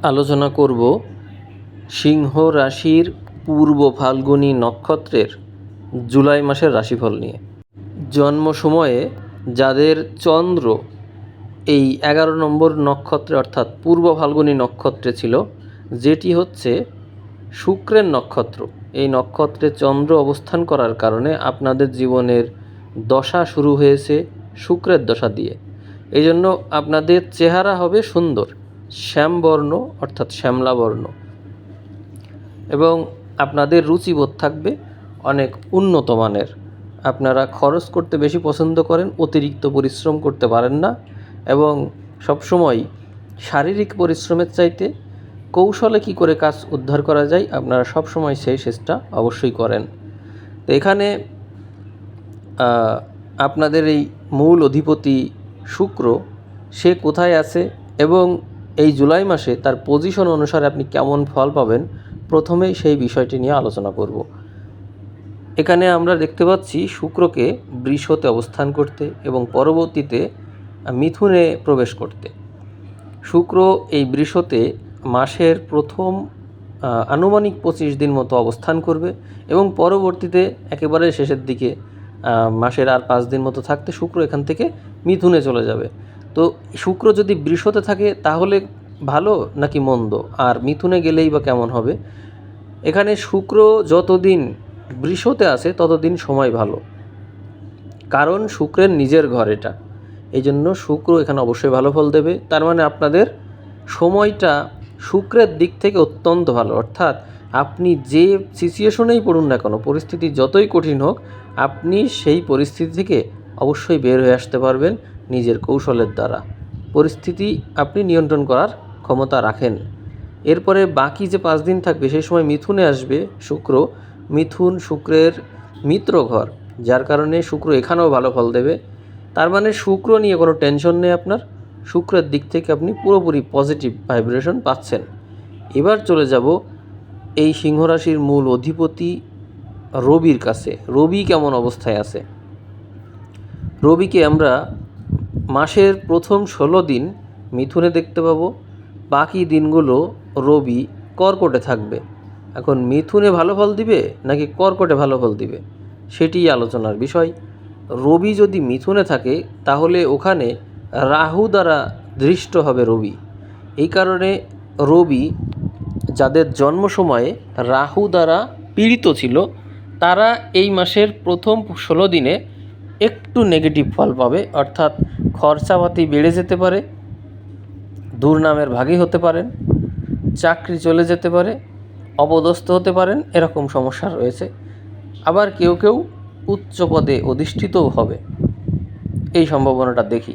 আলোচনা করব সিংহ রাশির পূর্ব ফাল্গুনী নক্ষত্রের জুলাই মাসের রাশিফল নিয়ে। জন্ম সময়ে যাদের চন্দ্র এই এগারো নম্বর নক্ষত্রে অর্থাৎ পূর্ব ফাল্গুনী নক্ষত্রে ছিল, যেটি হচ্ছে শুক্রের নক্ষত্র। এই নক্ষত্রে চন্দ্র অবস্থান করার কারণে আপনাদের জীবনের দশা শুরু হয়েছে শুক্রের দশা দিয়ে। এই জন্য আপনাদের চেহারা হবে সুন্দর। শ্যামবর্ণ অর্থাৎ শ্যামলা বর্ণ এবং আপনাদের রুচিবোধ থাকবে অনেক উন্নত মানের। আপনারা খরচ করতে বেশি পছন্দ করেন, অতিরিক্ত পরিশ্রম করতে পারেন না এবং সবসময় শারীরিক পরিশ্রমের চাইতে কৌশলে কি করে কাজ উদ্ধার করা যায়, আপনারা সবসময় সেই চেষ্টা অবশ্যই করেন। তো এখানে আপনাদের এই মূল অধিপতি শুক্র, সে কোথায় আছে এবং এই জুলাই মাসে তার পজিশন অনুসারে আপনি কেমন ফল পাবেন, প্রথমেই সেই বিষয়টি নিয়ে আলোচনা করব। এখানে আমরা দেখতে পাচ্ছি শুক্রকে বৃষতে অবস্থান করতে এবং পরবর্তীতে মিথুনে প্রবেশ করতে। শুক্র এই বৃষতে মাসের প্রথম আনুমানিক পঁচিশ দিন মতো অবস্থান করবে এবং পরবর্তীতে একেবারে শেষের দিকে মাসের আর পাঁচ দিন মতো থাকতে শুক্র এখান থেকে মিথুনে চলে যাবে। তো শুক্র যদি বৃষতে থাকে, তাহলে ভালো নাকি মন্দ? আর মিথুনে গেলেই বা কেমন হবে? এখানে শুক্র যতদিন বৃষতে আছে, ততদিন সময় ভালো। কারণ শুক্রের নিজের ঘর এটা। এই জন্য শুক্র এখানে অবশ্যই ভালো ফল দেবে। তার মানে আপনাদের সময়টা শুক্রের দিক থেকে অত্যন্ত ভালো। অর্থাৎ আপনি যে সিচুয়েশনেই পড়ুন না কেন, পরিস্থিতি যতই কঠিন হোক, আপনি সেই পরিস্থিতি থেকে অবশ্যই বের হয়ে আসতে পারবেন। নিজের কৌশলের দ্বারা। পরিস্থিতি আপনি নিয়ন্ত্রণ করার ক্ষমতা রাখেন। এরপরে বাকি যে পাঁচ দিন থাকবে, সেই সময় মিথুনে আসবে শুক্র। মিথুন শুক্রের মিত্র ঘর, যার কারণে শুক্র এখানেও ভালো ফল দেবে। তার মানে শুক্র নিয়ে কোনো টেনশন নেই আপনার। শুক্রের দিক থেকে আপনি পুরোপুরি পজিটিভ ভাইব্রেশন পাচ্ছেন। এবার চলে যাব এই সিংহরাশির মূল অধিপতি রবির কাছে। রবি কেমন অবস্থায় আছে? রবিকে আমরা মাসের প্রথম ষোলো দিন মিথুনে দেখতে পাবো। বাকি দিনগুলো রবি কর্কটে থাকবে। এখন মিথুনে ভালো ফল দিবে নাকি কর্কটে ভালো ফল দিবে? সেটিই আলোচনার বিষয়। রবি যদি মিথুনে থাকে, তাহলে ওখানে রাহু দ্বারা দৃষ্ট হবে রবি। এই কারণে রবি যাদের জন্ম সময়ে রাহু দ্বারা পীড়িত ছিল, তারা এই মাসের প্রথম ষোলো দিনে একটু নেগেটিভ ফল পাবে, অর্থাৎ খরচাপাতি বেড়ে যেতে পারে, দুর্নামের ভাগী হতে পারেন, চাকরি চলে যেতে পারে, অপদস্থ হতে পারেন, এরকম সমস্যা রয়েছে। আবার কেউ কেউ উচ্চ পদে অধিষ্ঠিতও হবে, এই সম্ভাবনাটা দেখি।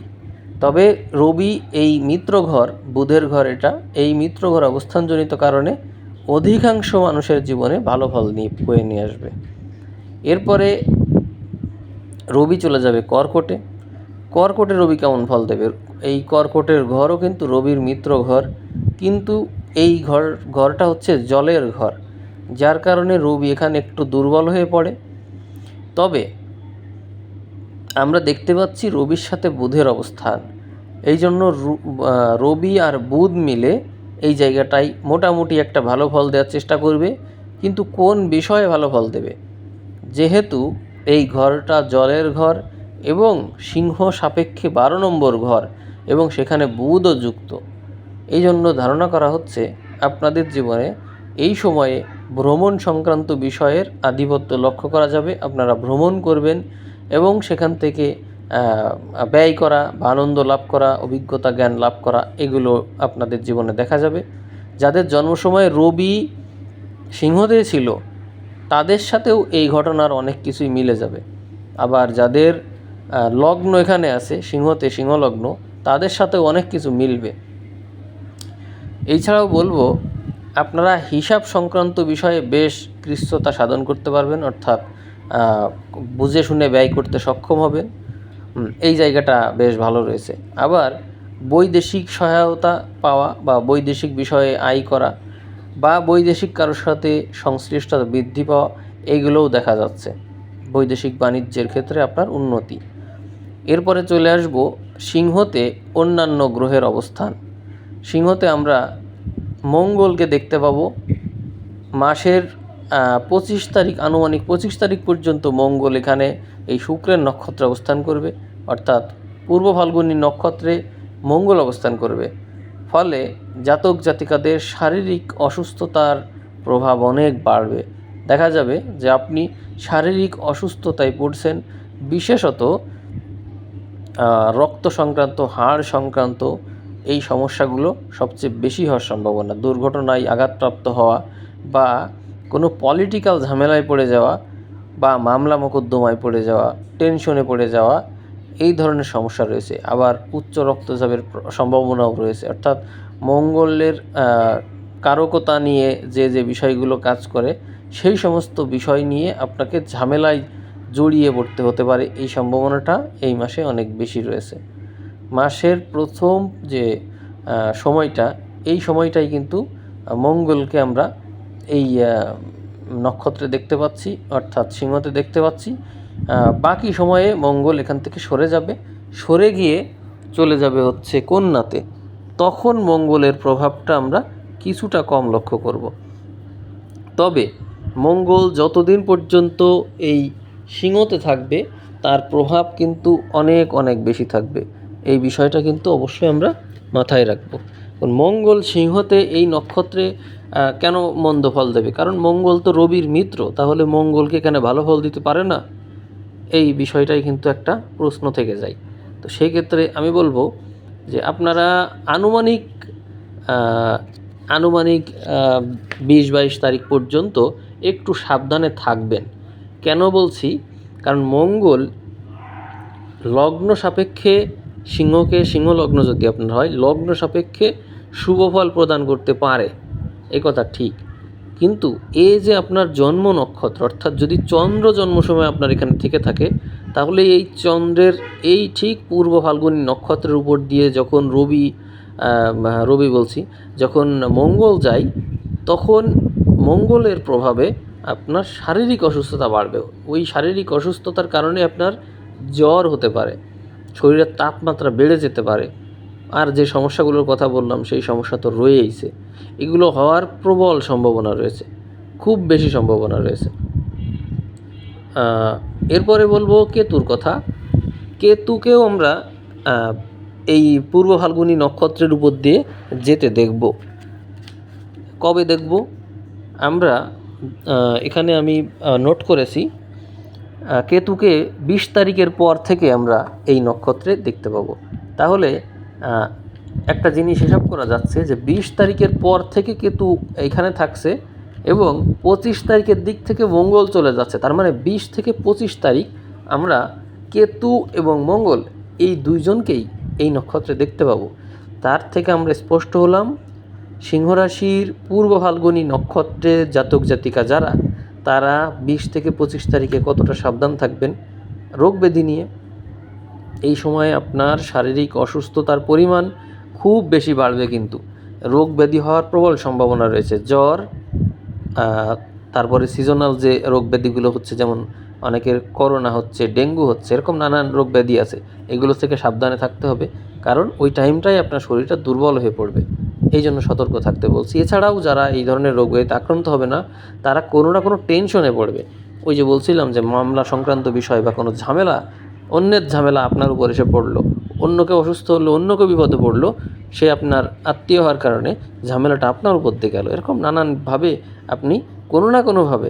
তবে রবি এই মিত্র ঘর, বুধের ঘর এটা, এই মিত্র ঘর অবস্থানজনিত কারণে অধিকাংশ মানুষের জীবনে ভালো ফল নিয়ে, বয়ে নিয়ে আসবে। এরপরে রবি চলে যাবে কর্কটে। কর্কটে রবি কেমন ফল দেবে? এই কর্কটের ঘরও কিন্তু রবির মিত্র ঘর। কিন্তু এই ঘর, ঘরটা হচ্ছে জলের ঘর। যার কারণে রবি এখানে একটু দুর্বল হয়ে পড়ে। তবে আমরা দেখতে পাচ্ছি রবির সাথে বুধের অবস্থান। এই জন্য রবি আর বুধ মিলে এই জায়গাটায় মোটামুটি একটা ভালো ফল দেওয়ার চেষ্টা করবে। কিন্তু কোন বিষয়ে ভালো ফল দেবে? যেহেতু এই ঘরটা জলের ঘর এবং সিংহ সাপেক্ষে বারো নম্বর ঘর এবং সেখানে বুধও যুক্ত। এই জন্য ধারণা করা হচ্ছে আপনাদের জীবনে এই সময়ে ভ্রমণ সংক্রান্ত বিষয়ের আধিপত্য লক্ষ্য করা যাবে, আপনারা ভ্রমণ করবেন এবং সেখান থেকে ব্যয় করা বা আনন্দ লাভ করা, অভিজ্ঞতা, জ্ঞান লাভ করা, এগুলো আপনাদের জীবনে দেখা যাবে। যাদের জন্ম সময় রবি সিংহতে ছিল তাদের সাথেও এই ঘটনার অনেক কিছুই মিলে যাবে। আবার যাদের লগ্ন এখানে আছে, সিংহতে সিংহলগ্ন, তাদের সাথেও অনেক কিছু মিলবে। এছাড়াও বলব, আপনারা হিসাব সংক্রান্ত বিষয়ে বেশ কৃচ্ছতা সাধন করতে পারবেন, অর্থাৎ বুঝে শুনে ব্যয় করতে সক্ষম হবেন। এই জায়গাটা বেশ ভালো রয়েছে। আবার বৈদেশিক সহায়তা পাওয়া বা বৈদেশিক বিষয়ে আয় করা বা বৈদেশিক কারোর সাথে সংশ্লিষ্টতা বৃদ্ধি পাওয়া এইগুলোও দেখা যাচ্ছে। বৈদেশিক বাণিজ্যের ক্ষেত্রে আপনার উন্নতি। এরপরে চলে আসব সিংহতে অন্যান্য গ্রহের অবস্থান। সিংহতে আমরা মঙ্গলকে দেখতে পাবো। মাসের পঁচিশ তারিখ, আনুমানিক পঁচিশ তারিখ পর্যন্ত মঙ্গল এখানে এই শুক্রের নক্ষত্রে অবস্থান করবে। অর্থাৎ পূর্ব ফাল্গুনী নক্ষত্রে মঙ্গল অবস্থান করবে। ফলে জাতক জাতিকাদের শারীরিক অসুস্থতার প্রভাব অনেক বাড়বে। দেখা যাবে যে আপনি শারীরিক অসুস্থতায় পড়ছেন, বিশেষত রক্ত সংক্রান্ত, হাড় সংক্রান্ত এই সমস্যাগুলো সবচেয়ে বেশি হওয়ার সম্ভাবনা। দুর্ঘটনায় আঘাতপ্রাপ্ত হওয়া বা কোনো পলিটিক্যাল ঝামেলায় পড়ে যাওয়া বা মামলা মোকদ্দমায় পড়ে যাওয়া টেনশনে পড়ে যাওয়া এই ধরনের সমস্যা রয়েছে। আবার উচ্চ রক্তচাপের সম্ভাবনাও রয়েছে। অর্থাৎ মঙ্গলের কারকতা নিয়ে যে যে বিষয়গুলো কাজ করে, সেই সমস্ত বিষয় নিয়ে আপনাকে ঝামেলায় জড়িয়ে পড়তে হতে পারে। এই সম্ভাবনাটা এই মাসে অনেক বেশি রয়েছে। মাসের প্রথম যে সময়টা, এই সময়টাই কিন্তু মঙ্গলকে আমরা এই নক্ষত্রে দেখতে পাচ্ছি, অর্থাৎ সিংহতে দেখতে পাচ্ছি। বাকি সময়ে মঙ্গল এখান থেকে সরে যাবে। সরে গিয়ে চলে যাবে হচ্ছে কন্যাতে। তখন মঙ্গলের প্রভাবটা আমরা কিছুটা কম লক্ষ্য করব। তবে মঙ্গল যতদিন পর্যন্ত এই সিংহতে থাকবে, তার প্রভাব কিন্তু অনেক অনেক বেশি থাকবে। এই বিষয়টা কিন্তু অবশ্যই আমরা মাথায় রাখব। মঙ্গল সিংহতে এই নক্ষত্রে কেন মন্দ ফল দেবে? কারণ মঙ্গল তো রবির মিত্র, তাহলে মঙ্গলকে কেন ভালো ফল দিতে পারে না। এই বিষয়টাই কিন্তু একটা প্রশ্ন থেকে যায়। তো সেই ক্ষেত্রে আমি বলব যে আপনারা আনুমানিক আনুমানিক বিশ বাইশ তারিখ পর্যন্ত একটু সাবধানে থাকবেন। কেন বলছি? কারণ মঙ্গল লগ্ন সাপেক্ষে সিংহকে সিংহ লগ্ন যদি আপনার হয়, লগ্ন সাপেক্ষে শুভ ফল প্রদান করতে পারে। এ কথা ঠিক। কিন্তু এ যে আপনার জন্ম নক্ষত্র, অর্থাৎ যদি চন্দ্র জন্ম সময় আপনার এখানে থেকে থাকে, তাহলে এই চন্দ্রের এই ঠিক পূর্ব ফাল্গুনী নক্ষত্রের উপর দিয়ে যখন রবি রবি বলছি, যখন মঙ্গল যায়, তখন মঙ্গলের প্রভাবে আপনার শারীরিক অসুস্থতা বাড়বে। ওই শারীরিক অসুস্থতার কারণে আপনার জ্বর হতে পারে, শরীরের তাপমাত্রা বেড়ে যেতে পারে। আর যে সমস্যাগুলোর কথা বললাম, সেই সমস্যা তো রয়েইছে। এগুলো হওয়ার প্রবল সম্ভাবনা রয়েছে। খুব বেশি সম্ভাবনা রয়েছে। এরপরে বলব কেতুর কথা। কেতুকেও আমরা এই পূর্ব ফাল্গুনি নক্ষত্রের উপর দিয়ে যেতে দেখব। কবে দেখব? আমরা এখানে আমি নোট করেছি কেতুকে বিশ তারিখের পর থেকে আমরা এই নক্ষত্রে দেখতে পাবো। তাহলে একটা জিনিস হিসাব করা যাচ্ছে যে বিশ তারিখের পর থেকে কেতু এখানে থাকছে এবং পঁচিশ তারিখের দিক থেকে মঙ্গল চলে যাচ্ছে। তার মানে বিশ থেকে পঁচিশ তারিখ আমরা কেতু এবং মঙ্গল এই দুইজনকেই এই নক্ষত্রে দেখতে পাবো। তার থেকে আমরা স্পষ্ট হলাম সিংহরাশির পূর্ব ফাল্গুনী নক্ষত্রের জাতক জাতিকা যারা, তারা বিশ থেকে পঁচিশ তারিখে কতটা সাবধান থাকবেন, রোগ ব্যাধি নিয়ে। এই সময়ে আপনার শারীরিক অসুস্থতার পরিমাণ খুব বেশি বাড়বে কিন্তু। রোগ ব্যাধি হওয়ার প্রবল সম্ভাবনা রয়েছে। জ্বর তারপরে সিজনাল যে রোগ ব্যাধিগুলো হচ্ছে, যেমন অনেকের করোনা হচ্ছে, ডেঙ্গু হচ্ছে, এরকম নানান রোগ ব্যাধি আছে। এগুলো থেকে সাবধানে থাকতে হবে, কারণ ওই টাইমটাই আপনার শরীরটা দুর্বল হয়ে পড়বে। এই জন্য সতর্ক থাকতে বলছি। এছাড়াও যারা এই ধরনের রোগ ব্যাধিতে আক্রান্ত হবে না, তারা কোনো না কোনো টেনশনে পড়বে। ওই যে বলছিলাম যে মামলা সংক্রান্ত বিষয় বা কোনো ঝামেলা অন্যের ঝামেলা আপনার উপর এসে পড়ল অন্য কেউ অসুস্থ হলো অন্য কেউ বিপদে পড়ল, সে আপনার আত্মীয় হওয়ার কারণে ঝামেলাটা আপনার উপর দিয়ে গেল। এরকম নানানভাবে আপনি কোনো না কোনোভাবে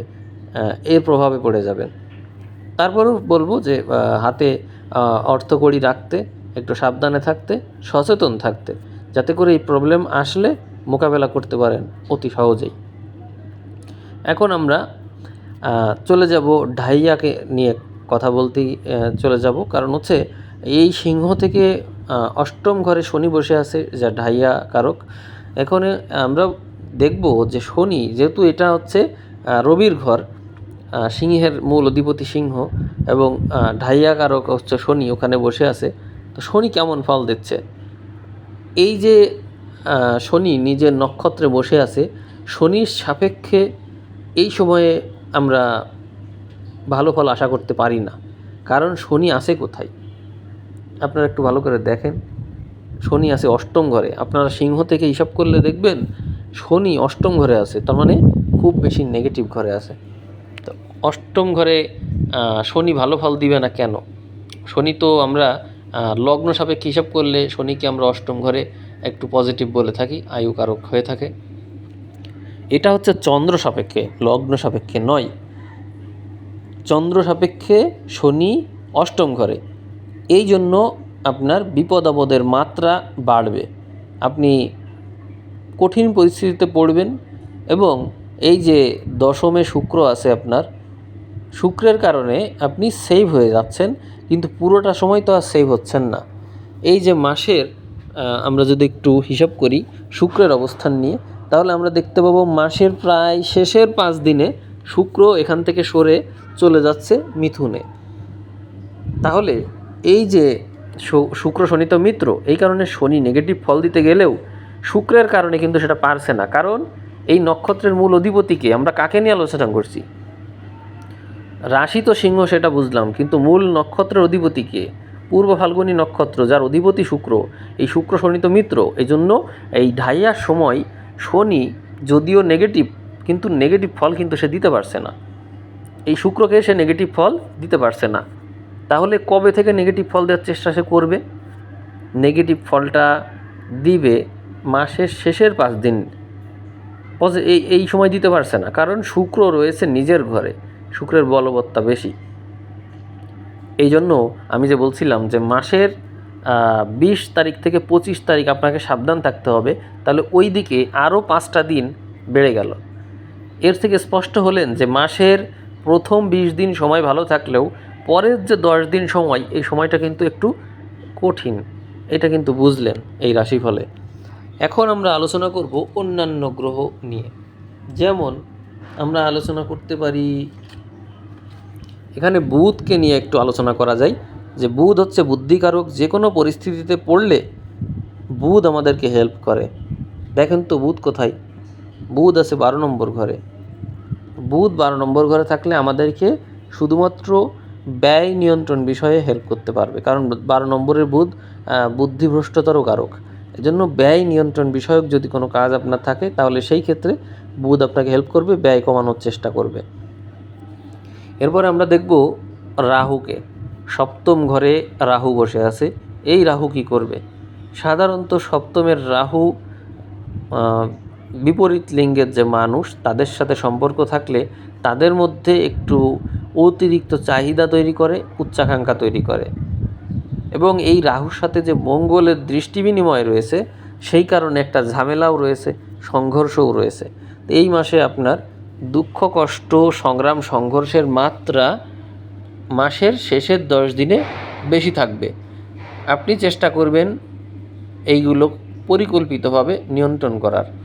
এর প্রভাবে পড়ে যাবেন। তারপরেও বলব যে হাতে অর্থকড়ি রাখতে, একটু সাবধানে থাকতে, সচেতন থাকতে, যাতে করে এই প্রবলেম আসলে মোকাবেলা করতে পারেন অতি সহজেই। এখন আমরা চলে যাব ঢাইয়াকে নিয়ে কথা বলতেই চলে যাব। কারণ হচ্ছে এই সিংহ থেকে অষ্টম ঘরে শনি বসে আছে যা ঢাইয়া কারক। এখানে আমরা দেখব যে শনি, যেহেতু এটা হচ্ছে রবির ঘর সিংহের মূল অধিপতি সিংহ এবং ঢাইয়া কারক হচ্ছে শনি, ওখানে বসে আছে। তো শনি কেমন ফল দিচ্ছে? এই যে শনি নিজের নক্ষত্রে বসে আছে, শনির সাপেক্ষে এই সময়ে আমরা ভালো ফল আশা করতে পারি না। কারণ শনি আসে কোথায়? আপনারা একটু ভালো করে দেখেন। শনি আছে অষ্টম ঘরে। আপনারা সিংহ থেকে হিসাব করলে দেখবেন, শনি অষ্টম ঘরে আছে। তার মানে খুব বেশি নেগেটিভ ঘরে আছে। তো অষ্টম ঘরে শনি ভালো ফল দিবে না কেন? শনি তো আমরা লগ্ন সাপেক্ষে হিসাব করলে শনিকে আমরা অষ্টম ঘরে একটু পজিটিভ বলে থাকি আয়ু কারক হয়ে থাকে। এটা হচ্ছে চন্দ্র সাপেক্ষে, লগ্ন সাপেক্ষে নয়। চন্দ্র সাপেক্ষে শনি অষ্টম ঘরে। এই জন্য আপনার বিপদ আপদের মাত্রা বাড়বে। আপনি কঠিন পরিস্থিতিতে পড়বেন এবং এই যে দশমে শুক্র আছে আপনার, শুক্রের কারণে আপনি সেভ হয়ে যাচ্ছেন, কিন্তু পুরোটা সময় তো আর সেভ হচ্ছেন না। এই যে মাসের আমরা যদি একটু হিসাব করি শুক্রের অবস্থান নিয়ে, তাহলে আমরা দেখতে পাবো মাসের প্রায় শেষের পাঁচ দিনে শুক্র এখান থেকে সরে চলে যাচ্ছে মিথুনে। তাহলে এই যে শুক্র, শনি তো মিত্র, এই কারণে শনি নেগেটিভ ফল দিতে গেলেও শুক্রের কারণে কিন্তু সেটা পারছে না। কারণ এই নক্ষত্রের মূল অধিপতিকে আমরা কাকে নিয়ে আলোচনা করছি? রাশি তো সিংহ সেটা বুঝলাম, কিন্তু মূল নক্ষত্রের অধিপতিকে, পূর্ব ফাল্গুনী নক্ষত্র যার অধিপতি শুক্র, এই শুক্র, শনি তো মিত্র এই জন্য এই ঢাইয়ার সময় শনি যদিও নেগেটিভ কিন্তু নেগেটিভ ফল কিন্তু সে দিতে পারছে না। এই শুক্রকে সে নেগেটিভ ফল দিতে পারছে না। তাহলে কবে থেকে নেগেটিভ ফল দেওয়ার চেষ্টা সে করবে? নেগেটিভ ফলটা দিবে মাসের শেষের পাঁচ দিন। এই এই সময় দিতে পারছে না, কারণ শুক্র রয়েছে নিজের ঘরে। শুক্রের বলবত্তা বেশি। এই জন্য আমি যে বলছিলাম যে মাসের বিশ তারিখ থেকে পঁচিশ তারিখ আপনাকে সাবধান থাকতে হবে। তাহলে ওই দিকে আরও পাঁচটা দিন বেড়ে গেল। এর থেকে স্পষ্ট হলেন যে মাসের প্রথম বিশ দিন সময় ভালো থাকলেও পরের যে দশ দিন সময়, এই সময়টা কিন্তু একটু কঠিন। এটা কিন্তু বুঝলেন এই রাশিফলে। এখন আমরা আলোচনা করব অন্যান্য গ্রহ নিয়ে। যেমন আমরা আলোচনা করতে পারি, এখানে বুধকে নিয়ে একটু আলোচনা করা যায়, যে বুধ হচ্ছে বুদ্ধিকারক, যে কোনো পরিস্থিতিতে পড়লে বুধ আমাদেরকে হেল্প করে। দেখেন তো বুধ কোথায়? বুধ আছে বারো নম্বর ঘরে। বুধ বারো নম্বর ঘরে থাকলে আমাদেরকে শুধুমাত্র ব্যয় নিয়ন্ত্রণ বিষয়ে হেল্প করতে পারবে। কারণ বারো নম্বরের বুধ বুদ্ধিভ্রষ্টতারও কারক। এজন্য ব্যয় নিয়ন্ত্রণ বিষয়ক যদি কোনো কাজ আপনার থাকে, তাহলে সেই ক্ষেত্রে বুধ আপনাকে হেল্প করবে, ব্যয় কমানোর চেষ্টা করবে। এরপরে আমরা দেখব রাহুকে। সপ্তম ঘরে রাহু বসে আছে। এই রাহু কি করবে? সাধারণত সপ্তমের রাহু বিপরীত লিঙ্গের যে মানুষ, তাদের সাথে সম্পর্ক থাকলে তাদের মধ্যে একটু অতিরিক্ত চাহিদা তৈরি করে, উচ্চাকাঙ্ক্ষা তৈরি করে। এবং এই রাহুর সাথে যে মঙ্গলের দৃষ্টি বিনিময় রয়েছে, সেই কারণে একটা ঝামেলাও রয়েছে, সংঘর্ষও রয়েছে। এই মাসে আপনার দুঃখ, কষ্ট, সংগ্রাম, সংঘর্ষের মাত্রা মাসের শেষের দশ দিনে বেশি থাকবে। আপনি চেষ্টা করবেন এইগুলো পরিকল্পিতভাবে নিয়ন্ত্রণ করার।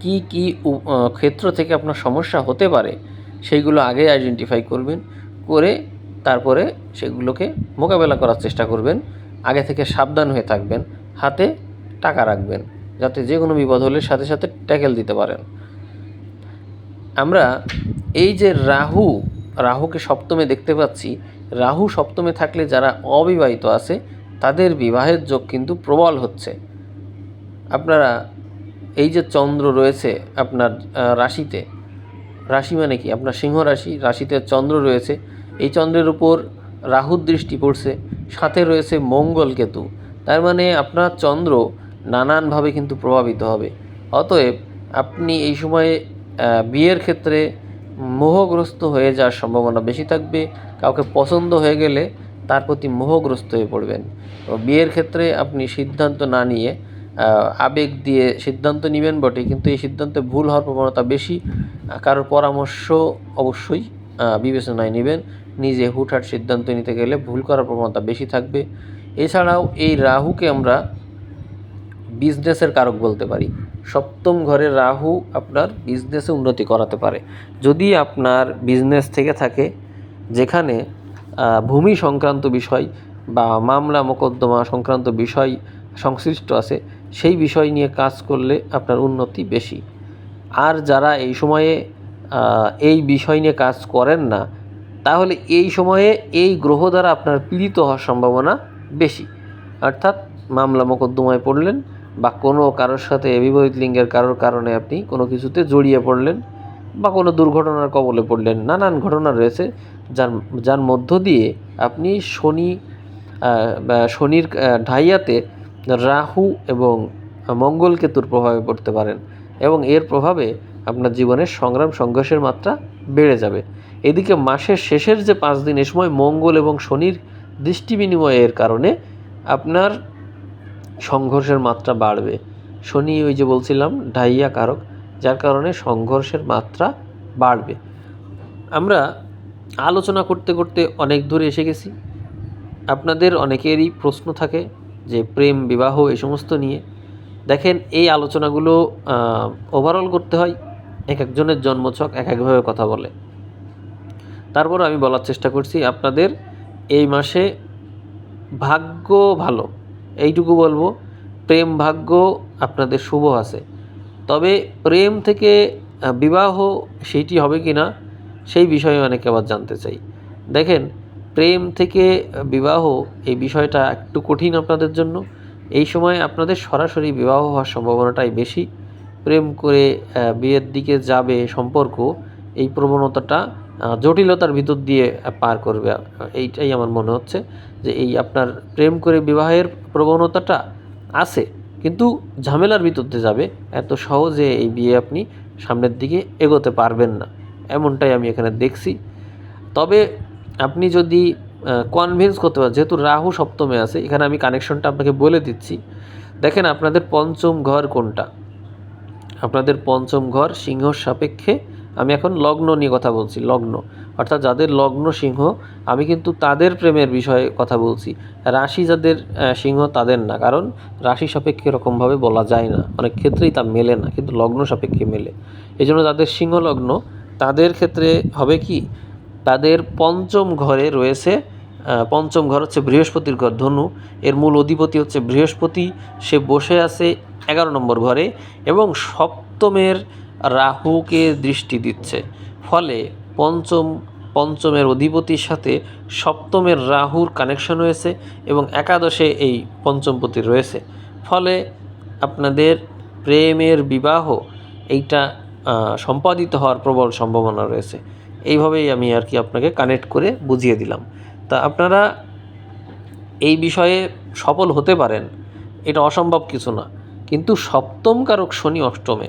কি কি ক্ষেত্র থেকে আপনার সমস্যা হতে পারে, সেইগুলো আগে আইডেন্টিফাই করবেন, করে তারপরে সেগুলোকে মোকাবেলা করার চেষ্টা করবেন, আগে থেকে সাবধান হয়ে থাকবেন, হাতে টাকা রাখবেন, যাতে যে কোনো বিপদ হলে সাথে সাথে ট্যাকেল দিতে পারেন। আমরা এই যে রাহু, রাহুকে সপ্তমে দেখতে পাচ্ছি, রাহু সপ্তমে থাকলে যারা অবিবাহিত আছে, তাদের বিবাহের যোগ কিন্তু প্রবল হচ্ছে। আপনারা এই যে চন্দ্র রয়েছে আপনার রাশিতে, রাশি মানে কি? আপনার সিংহ রাশি, রাশিতে চন্দ্র রয়েছে। এই চন্দ্রের উপর রাহুর দৃষ্টি পড়ছে, সাথে রয়েছে মঙ্গল কেতু। তার মানে আপনার চন্দ্র নানানভাবে কিন্তু প্রভাবিত হবে। অতএব আপনি এই সময়ে বিয়ের ক্ষেত্রে মোহগ্রস্ত হয়ে যাওয়ার সম্ভাবনা বেশি থাকবে। কাউকে পছন্দ হয়ে গেলে তার প্রতি মোহগ্রস্ত হয়ে পড়বেন। বিয়ের ক্ষেত্রে আপনি সিদ্ধান্ত না নিয়ে আবেগ দিয়ে সিদ্ধান্ত নেবেন বটে, কিন্তু এই সিদ্ধান্তে ভুল হওয়ার প্রবণতা বেশি। কারোর পরামর্শ অবশ্যই বিবেচনায় নেবেন। নিজে হুটহাট সিদ্ধান্ত নিতে গেলে ভুল করার প্রবণতা বেশি থাকবে। এছাড়াও এই রাহুকে আমরা বিজনেসের কারক বলতে পারি। সপ্তম ঘরে রাহু আপনার বিজনেসে উন্নতি করাতে পারে। যদি আপনার বিজনেস থেকে থাকে, যেখানে ভূমি সংক্রান্ত বিষয় বা মামলা, মোকদ্দমা সংক্রান্ত বিষয় সংশ্লিষ্ট আছে সেই বিষয় নিয়ে কাজ করলে আপনার উন্নতি বেশি। আর যারা এই সময়ে এই বিষয় নিয়ে কাজ করেন না, তাহলে এই সময়ে এই গ্রহ দ্বারা আপনার পীড়িত হওয়ার সম্ভাবনা বেশি। অর্থাৎ মামলা মোকদ্দমায় পড়লেন বা কোনো কারোর সাথে বিপরীত লিঙ্গের কারোর কারণে আপনি কোনো কিছুতে জড়িয়ে পড়লেন বা কোনো দুর্ঘটনার কবলে পড়লেন, নানান ঘটনা রয়েছে যার যার মধ্য দিয়ে আপনি শনি শনির ঢাইয়াতে রাহু এবং মঙ্গল কেতুর প্রভাবে পড়তে পারেন এবং এর প্রভাবে আপনার জীবনের সংগ্রাম, সংঘর্ষের মাত্রা বেড়ে যাবে। এদিকে মাসের শেষের যে পাঁচ দিন, এ সময় মঙ্গল এবং শনির দৃষ্টি বিনিময়ের কারণে আপনার সংঘর্ষের মাত্রা বাড়বে। শনি ওই যে বলছিলাম ঢাইয়া কারক, যার কারণে সংঘর্ষের মাত্রা বাড়বে। আমরা আলোচনা করতে করতে অনেক দূরে এসে গেছি। আপনাদের অনেকেরই প্রশ্ন থাকে যে প্রেম, বিবাহ এই সমস্ত নিয়ে। দেখেন এই আলোচনাগুলো ওভারঅল করতে হয়, এক একজনের জন্মছক এক একভাবে কথা বলে। তারপর আমি বলার চেষ্টা করছি, আপনাদের এই মাসে ভাগ্য ভালো, এইটুকু বলব, প্রেম ভাগ্য আপনাদের শুভ আছে। তবে প্রেম থেকে বিবাহ সেইটি হবে কি না সেই বিষয়ে অনেকে আবার জানতে চাই। দেখেন প্রেম থেকে বিবাহ এই বিষয়টা একটু কঠিন আপনাদের জন্য। এই সময় আপনাদের সরাসরি বিবাহ হওয়ার সম্ভাবনাটাই বেশি। প্রেম করে বিয়ের দিকে যাবে সম্পর্ক, এই প্রবণতাটা জটিলতার ভিতর দিয়ে পার করবে এইটাই আমার মনে হচ্ছে যে এই আপনার প্রেম করে বিবাহের প্রবণতাটা আছে, কিন্তু ঝামেলার ভিতর দিয়ে যাবে। এত সহজে এই বিয়ে আপনি সামনের দিকে এগোতে পারবেন না। এমনটাই আমি এখানে দেখছি। তবে আপনি যদি কনভিন্স করতে পারেন, যেহেতু রাহু সপ্তমে আছে, এখানে আমি কানেকশনটা আপনাকে বলে দিচ্ছি। দেখেন আপনাদের পঞ্চম ঘর কোনটা? আপনাদের পঞ্চম ঘর সিংহর সাপেক্ষে, আমি এখন লগ্ন নিয়ে কথা বলছি, লগ্ন। অর্থাৎ যাদের লগ্ন সিংহ, আমি কিন্তু তাদের প্রেমের বিষয়ে কথা বলছি। রাশি যাদের সিংহ, তাদের না, কারণ রাশি সাপেক্ষে এরকমভাবে বলা যায় না। অনেক ক্ষেত্রেই তা মেলে না, কিন্তু লগ্ন সাপেক্ষে মেলে। এই জন্য যাদের সিংহ লগ্ন তাদের ক্ষেত্রে হবে কি? তাদের পঞ্চম ঘরে রয়েছে পঞ্চম ঘর হচ্ছে বৃহস্পতির ঘর, ধনু। এর মূল অধিপতি হচ্ছে বৃহস্পতি। সে বসে আছে এগারো নম্বর ঘরে এবং সপ্তমের রাহুকে দৃষ্টি দিচ্ছে। ফলে পঞ্চম, পঞ্চমের অধিপতির সাথে সপ্তমের রাহুর কানেকশন হয়েছে এবং একাদশে এই পঞ্চমপতি রয়েছে। ফলে আপনাদের প্রেমের বিবাহ এইটা সম্পাদিত হওয়ার প্রবল সম্ভাবনা রয়েছে। এইভাবেই আমি আর কি আপনাকে কানেক্ট করে বুঝিয়ে দিলাম। তা আপনারা এই বিষয়ে সফল হতে পারেন, এটা অসম্ভব কিছু না। কিন্তু সপ্তম কারক শনি অষ্টমে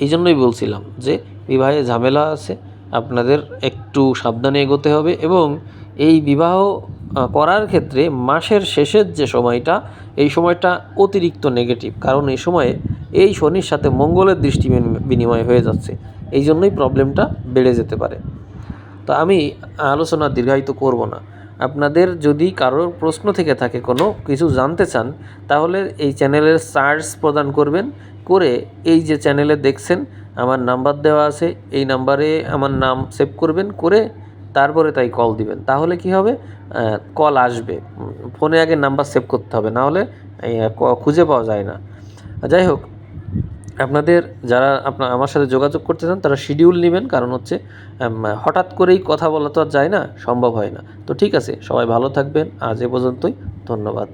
এই জন্যই বলছিলাম যে বিবাহে ঝামেলা আছে, আপনাদের একটু সাবধানে এগোতে হবে এবং এই বিবাহ করার ক্ষেত্রে মাসের শেষের যে সময়টা, এই সময়টা অতিরিক্ত নেগেটিভ কারণ এই সময়ে এই শনির সাথে মঙ্গলের দৃষ্টি বিন- বিনিময় হয়ে যাচ্ছে। এই জন্যই প্রবলেমটা বেড়ে যেতে পারে। তো আমি আলোচনা দীর্ঘায়িত করব না। আপনাদের যদি কারোর প্রশ্ন থেকে থাকে, কোনো কিছু জানতে চান, তাহলে এই চ্যানেলের সার্চ প্রদান করবেন। করে এই যে চ্যানেলে দেখছেন, আমার নাম্বার দেওয়া আছে, এই নাম্বারে আমার নাম সেভ করবেন, করে তারপরে তাই কল দিবেন। তাহলে কি হবে? কল আসবে। ফোনে আগে নাম্বার সেভ করতে হবে না হলে ক- খুঁজে পাওয়া যায় না। যাই হোক আপনাদের যারা আপনার আমার সাথে যোগাযোগ করতে চান, তারা শিডিউল নেবেন। কারণ হচ্ছে হঠাৎ করেই কথা বলা তো আর যায় না, সম্ভব হয় না। তো ঠিক আছে, সবাই ভালো থাকবেন। আজ এ পর্যন্তই। ধন্যবাদ।